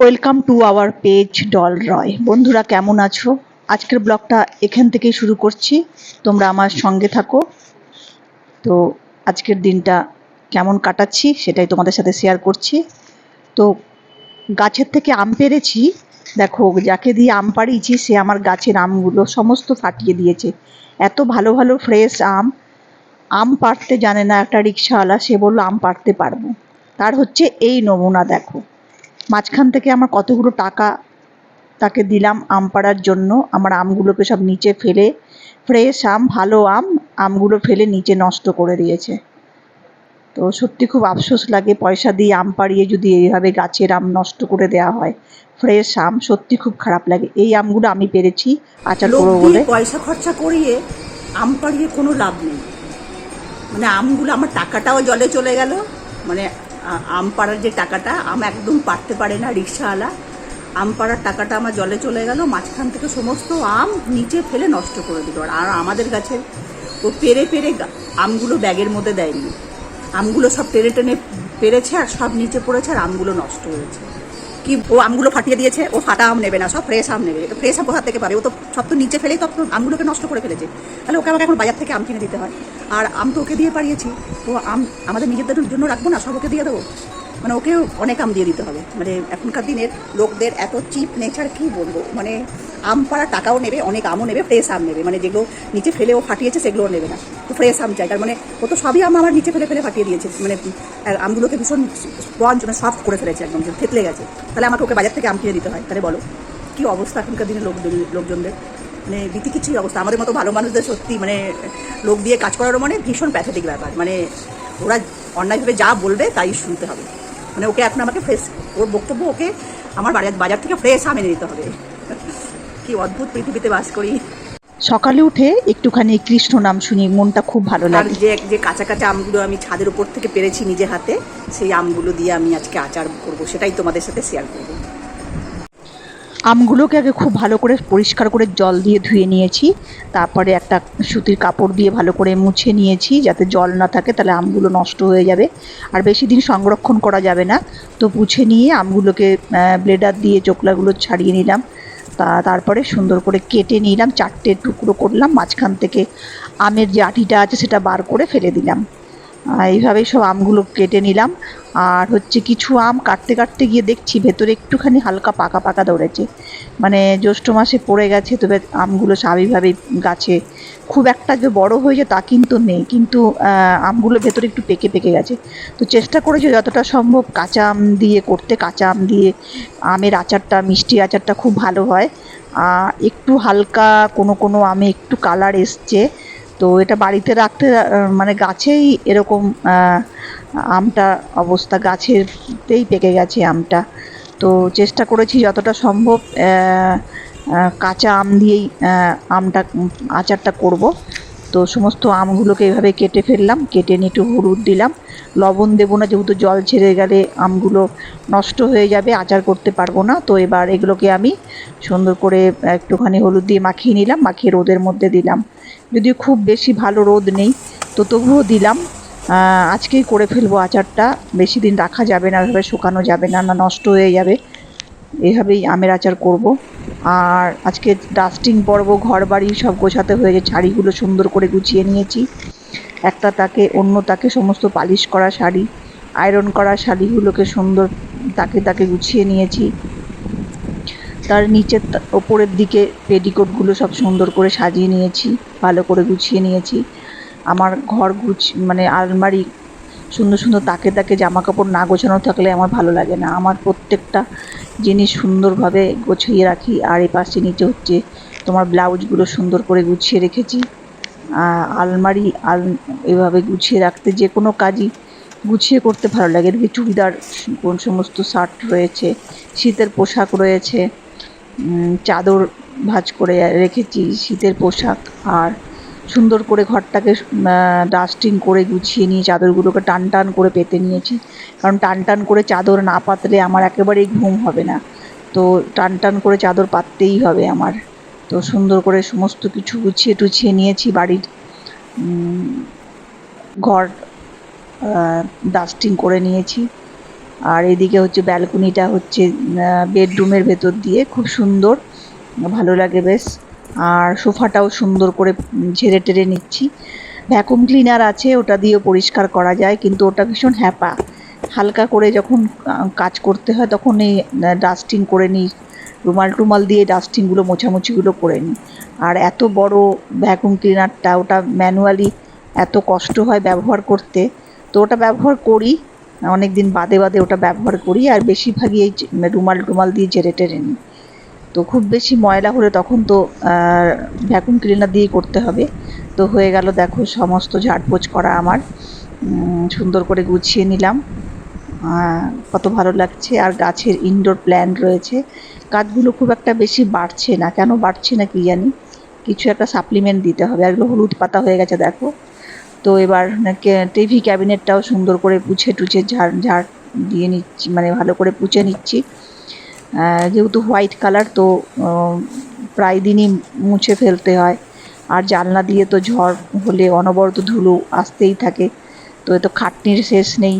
Welcome to our page Dol Roy. বন্ধুরা, কেমন আছো? আজকের ব্লগটা এখান থেকেই শুরু করছি। তোমরা আমার সঙ্গে থাকো। তো আজকের দিনটা কেমন কাটাচ্ছি সেটাই তোমাদের সাথে শেয়ার করছি। তো গাছের থেকে আম পেরেছি। দেখো, যাকে দিয়ে আম পাড়িয়েছি, সে আমার গাছের আমগুলো সমস্ত ফাটিয়ে দিয়েছে। এত ভালো ভালো ফ্রেশ আম। আম পাড়তে জানে না একটা রিক্সাওয়ালা, সে বলল, আম পাড়তে পারব। তার হচ্ছে এই নমুনা, দেখো। মাঝখান থেকে আমার কতগুলো টাকা তাকে দিলাম আম পাড়ার জন্য আমার আমগুলোকে সব নিচে ফেলে ফ্রেশ আম ভালো আম আমগুলো ফেলে নিচে নষ্ট করে দিয়েছে। তো সত্যি খুব আফসোস লাগে পয়সা দিয়ে আম পাড়িয়ে যদি এইভাবে গাছের আম নষ্ট করে দেওয়া হয় ফ্রেশ আম সত্যি খুব খারাপ লাগে। এই আমগুলো আমি পেরেছি আচার করব বলে। পয়সা খরচা করিয়ে আম পাড়িয়ে কোনো লাভ নেই। মানে আমগুলো আমার টাকাটাও জলে চলে গেল মানে আম পাড়ার যে টাকাটা, আম একদম পারতে পারে না রিক্সাওয়ালা। আম পাড়ার টাকাটা আমার জলে চলে গেল, মাঝখান থেকে সমস্ত আম নিচে ফেলে নষ্ট করে দিল। আর আমাদের গাছের ও পেরে পেরে আমগুলো ব্যাগের মধ্যে দেয়নি। আমগুলো সব টেনে টেনে পেরেছে আর সব নিচে পড়েছে আর আমগুলো নষ্ট হয়েছে। কি ও আমগুলো ফাটিয়ে দিয়েছে, ও ফাটা আম নেবে না, সব ফ্রেশ আম নেবে। তো ফ্রেশ আম কোথা থেকে পারে ও তো সব তো নিচে ফেলেই তো আমগুলোকে নষ্ট করে ফেলেছে। তাহলে ওকে আমাকে এখন বাজার থেকে আম কিনে দিতে হয়। আর আম তো ওকে দিয়ে পাড়িয়েছি। তো আম আমাদের নিজেদের জন্য রাখব না, সব ওকে দিয়ে দেবো? মানে ওকে অনেক আম দিয়ে দিতে হবে। মানে এখনকার দিনের লোকদের এত চিপ নেচার কি বলব? মানে আম পাড়া টাকাও নেবে, অনেক আমও নেবে ফ্রেশ আম নেবে। মানে যেগুলো নিচে ফেলে ও ফাটিয়েছে, সেগুলোও নেবে না। তো ফ্রেশ আম চাই। তার মানে ও তো সবই আম আমার নিচে ফেলে ফেলে ফাটিয়ে দিয়েছে। মানে আমগুলোকে ভীষণ স্পঞ্জ মানে সফট করে ফেলেছে একদম থেতলে গেছে। তাহলে আমাকে ওকে বাজার থেকে আম কিনে দিতে হয়। তাহলে বলো, কী অবস্থা এখনকার দিনে লোকজন লোকজনদের? মানে বিতি কিছুই অবস্থা। আমাদের মতো ভালো মানুষদের সত্যি মানে লোক দিয়ে কাজ করারও মানে ভীষণ প্যাথেটিক ব্যাপার। মানে ওরা অন্যায়ভাবে যা বলবে, তাই শুনতে হবে। মানে ওকে এখন আমাকে ফ্রেশ ওর বক্তব্য ওকে আমার বাজার বাজার থেকে ফ্রেশ আম নিতে দিতে হবে। কি অদ্ভুত পৃথিবীতে বাস করি। সকালে উঠে একটুখানি কৃষ্ণ নাম শুনি মনটা খুব ভালো লাগে। যে যে কাঁচা কাঁচা আমগুলো আমি ছাদের উপর থেকে পেরেছি নিজে হাতে সেই আমগুলো দিয়ে আমি আজকে আচার করব সেটাই তোমাদের সাথে শেয়ার করব। আমগুলোকে আগে খুব ভালো করে পরিষ্কার করে জল দিয়ে ধুয়ে নিয়েছি। তারপরে একটা সুতির কাপড় দিয়ে ভালো করে মুছে নিয়েছি যাতে জল না থাকে, তাহলে আমগুলো নষ্ট হয়ে যাবে। আর বেশি দিন সংরক্ষণ করা যাবে না। তো মুছে নিয়ে আমগুলোকে ব্লেডার দিয়ে চোকলাগুলো ছাড়িয়ে নিলাম। তা, তারপরে সুন্দর করে কেটে নিলাম, চারটে টুকরো করলাম, মাঝখান থেকে আমের যে আটিটা আছে সেটা বার করে ফেলে দিলাম। এইভাবেই সব আমগুলো কেটে নিলাম। আর হচ্ছে কিছু আম কাটতে কাটতে গিয়ে দেখছি ভেতরে একটুখানি হালকা পাকা পাকা দৌড়েছে মানে জ্যৈষ্ঠ মাসে পড়ে গেছে, তবে আমগুলো স্বাভাবিকভাবেই গাছে খুব একটা যে বড় হয়েছে তা কিন্তু নেই। কিন্তু আমগুলো ভেতরে একটু পেকে পেকে গেছে। তো চেষ্টা করেছি যতটা সম্ভব কাঁচা আম দিয়ে করতে। কাঁচা আম দিয়ে আমের আচারটা, মিষ্টি আচারটা খুব ভালো হয়। একটু হালকা কোনো কোনো আমে একটু কালার এসছে। তো এটা বাড়িতে রাখতে মানে গাছেই এরকম আমটা অবস্থা গাছেরতেই পেকে গেছে আমটা। তো চেষ্টা করেছি যতটা সম্ভব কাঁচা আম দিয়েই আমটা আচারটা করব। তো সমস্ত আমগুলোকে এভাবে কেটে ফেললাম, কেটে নিয়ে একটু হলুদ দিলাম। লবণ দেবো না, যেহেতু জল ছেড়ে গেলে আমগুলো নষ্ট হয়ে যাবে, আচার করতে পারব না। তো এবার এগুলোকে আমি সুন্দর করে একটুখানি হলুদ দিয়ে মাখিয়ে নিলাম, মাখিয়ে রোদের মধ্যে দিলাম। যদিও খুব বেশি ভালো রোদ নেই, তো তবুও দিলাম। আজকেই করে ফেলব আচারটা। বেশি দিন রাখা যাবে না, এভাবে শুকানো যাবে না না নষ্ট হয়ে যাবে। এভাবেই আমের আচার করব। আর আজকে ডাস্টিং পর্ব ঘর বাড়ি সব গোছাতে হয়েছে শাড়িগুলো সুন্দর করে গুছিয়ে নিয়েছি। একটা তাকে, অন্য তাকে সমস্ত পালিশ করা শাড়ি আয়রন করা শাড়িগুলোকে সুন্দর তাকে তাকে গুছিয়ে নিয়েছি। তার নিচের ওপরের দিকে পেটিকোটগুলো সব সুন্দর করে সাজিয়ে নিয়েছি, ভালো করে গুছিয়ে নিয়েছি। আমার ঘর গুছ মানে আলমারি সুন্দর সুন্দর তাকে তাকে জামা কাপড় না গোছানো থাকলে আমার ভালো লাগে না। আমার প্রত্যেকটা জিনিস সুন্দরভাবে গুছিয়ে রাখি আর এই পাশে নিচে হচ্ছে তোমার ব্লাউজগুলো সুন্দর করে গুছিয়ে রেখেছি। আলমারি আল এভাবে গুছিয়ে রাখতে যে কোনো কাজই গুছিয়ে করতে ভালো লাগে। এদিকে চুড়িদার, কোন সমস্ত শার্ট রয়েছে, শীতের পোশাক রয়েছে চাদর ভাঁজ করে রেখেছি, শীতের পোশাক, আর সুন্দর করে ঘরটাকে ডাস্টিং করে গুছিয়ে নিয়ে চাদরগুলোকে টান টান করে পেতে নিয়েছি। কারণ টান টান করে চাদর না পাতলে আমার একেবারেই ঘুম হবে না। তো টান টান করে চাদর পাততেই হবে আমার। তো সুন্দর করে সমস্ত কিছু গুছিয়ে টুছিয়ে নিয়েছি বাড়ির। ঘর ডাস্টিং করে নিয়েছি। আর এদিকে হচ্ছে ব্যালকনিটা হচ্ছে বেডরুমের ভেতর দিয়ে খুব সুন্দর, ভালো লাগে বেশ। আর সোফাটাও সুন্দর করে ঝেড়ে টেরে নিচ্ছি। ভ্যাকুম ক্লিনার আছে, ওটা দিয়েও পরিষ্কার করা যায়, কিন্তু ওটা ভীষণ হ্যাপা। হালকা করে যখন কাজ করতে হয় তখন এই ডাস্টিং করে নিই। রুমাল টুমাল দিয়ে ডাস্টিংগুলো, মোছামুছিগুলো করে নিই। আর এত বড় ভ্যাকুম ক্লিনারটা, ওটা ম্যানুয়ালি এত কষ্ট হয় ব্যবহার করতে। তো ওটা ব্যবহার করি অনেক দিন বাদে বাদে ওটা ব্যবহার করি, আর বেশিরভাগই এই রুমাল টুমাল দিয়ে ঝেড়ে টেরে নিই। তো খুব বেশি ময়লা হলে তখন তো ভ্যাকুম ক্লিনার দিয়েই করতে হবে। তো হয়ে গেল, দেখো, সমস্ত ঝাড়পোছ করা আমার। সুন্দর করে গুছিয়ে নিলাম। কত ভালো লাগছে। আর গাছের ইনডোর প্ল্যান্ট রয়েছে। গাছগুলো খুব একটা বেশি বাড়ছে না। কেন বাড়ছে না কি জানি? কিছু একটা সাপ্লিমেন্ট দিতে হবে। আর হলুদ পাতা হয়ে গেছে, দেখো। তো এবার টিভি ক্যাবিনেটটাও সুন্দর করে পুছে টুছে ঝাড় ঝাড় দিয়ে নিচ্ছি মানে ভালো করে পুছে নিচ্ছি। যেহেতু হোয়াইট কালার, তো প্রায় দিনই মুছে ফেলতে হয়। আর জানলা দিয়ে তো ঝড় হলে অনবরত ধুলো আসতেই থাকে। তো এ তো খাটনির শেষ নেই।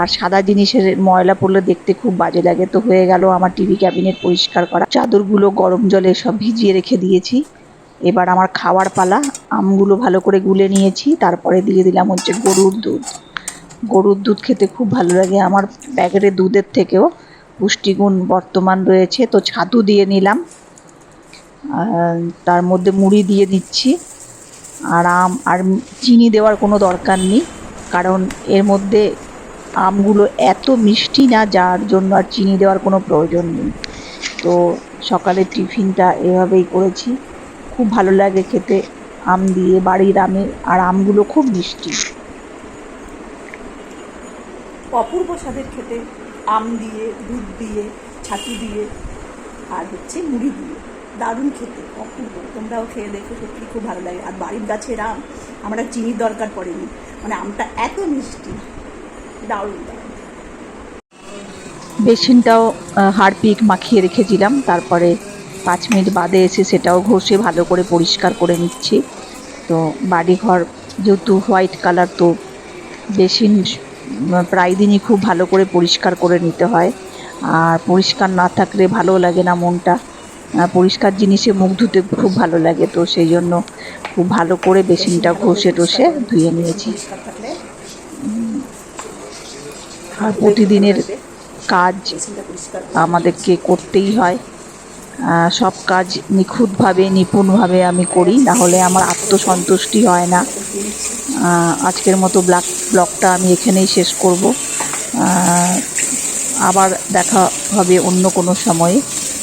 আর সাদা জিনিসের ময়লা পড়লে দেখতে খুব বাজে লাগে। তো হয়ে গেল আমার টিভি ক্যাবিনেট পরিষ্কার করা। চাদরগুলো গরম জলে সব ভিজিয়ে রেখে দিয়েছি। এবার আমার খাওয়ার পালা, আমগুলো ভালো করে গুলে নিয়েছি, তারপরে দিয়ে দিলাম হচ্ছে গরুর দুধ। গরুর দুধ খেতে খুব ভালো লাগে, আমার প্যাকেটের দুধের থেকেও পুষ্টিগুণ বর্তমান রয়েছে, তো ছাতু দিয়ে নিলাম। তার মধ্যে মুড়ি দিয়ে দিচ্ছি, আর আম, আর চিনি দেওয়ার কোনো দরকার নেই, কারণ এর মধ্যে আমগুলো এত মিষ্টি না, যার জন্য আর চিনি দেওয়ার কোনো প্রয়োজন নেই। তো সকালের টিফিনটা এভাবেই করেছি। খুব ভালো লাগে খেতে। আম দিয়ে বাড়ির আমের আর আমগুলো খুব মিষ্টি। অপূর্ব স্বাদের খেতে আম দিয়ে দুধ দিয়ে ছাতু দিয়ে আর হচ্ছে মুড়ি দিয়ে। দারুণ খেতে অপূর্ব। তোমরাও খেয়ে দেখো সত্যি খুব ভালো লাগে। আর বাড়ির গাছের আম আমরা চিনির দরকার পড়েনি। মানে আমটা এত মিষ্টি দারুণ দারুণ বেসিনটাও হারপিক মাখিয়ে রেখেছিলাম তারপরে পাঁচ মিনিট বাদে এসে সেটাও ঘষে ভালো করে পরিষ্কার করে নিচ্ছি। তো বাড়িঘর যেহেতু হোয়াইট কালার, তো বেসিন প্রায় দিনই খুব ভালো করে পরিষ্কার করে নিতে হয়। আর পরিষ্কার না থাকলে ভালো লাগে না মনটা। পরিষ্কার জিনিসে মুখ ধুতে খুব ভালো লাগে, তো সেই জন্য খুব ভালো করে বেসিনটা ঘষে টষে ধুয়ে নিয়েছি। আর প্রতিদিনের কাজ আমাদেরকে করতেই হয়। সব কাজ নিখুঁতভাবে, নিপুণভাবে আমি করি, না হলে আমার আত্মসন্তুষ্টি হয় না। আজকের মতো ব্লগ, ব্লগটা আমি এখানেই শেষ করব। আবার দেখা হবে অন্য কোনো সময়ে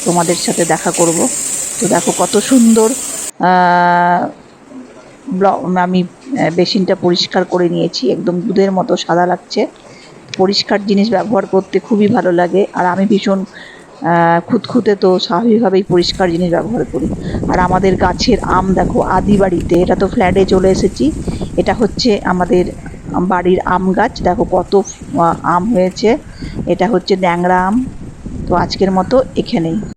তোমাদের সাথে দেখা করব। তো দেখো কত সুন্দর আমি বেসিনটা পরিষ্কার করে নিয়েছি, একদম দুধের মতো সাদা লাগছে। পরিষ্কার জিনিস ব্যবহার করতে খুবই ভালো লাগে, আর আমি ভীষণ খুঁতখুঁতে তো স্বাভাবিকভাবেই পরিষ্কার জিনিস ব্যবহার করি। আর আমাদের গাছের আম দেখো, আদি বাড়িতে, এটা তো ফ্ল্যাটে চলে এসেছি। এটা হচ্ছে আমাদের বাড়ির আম গাছ, দেখো কত আম হয়েছে। এটা হচ্ছে ড্যাংরা আম। তো আজকের মতো এখানেই।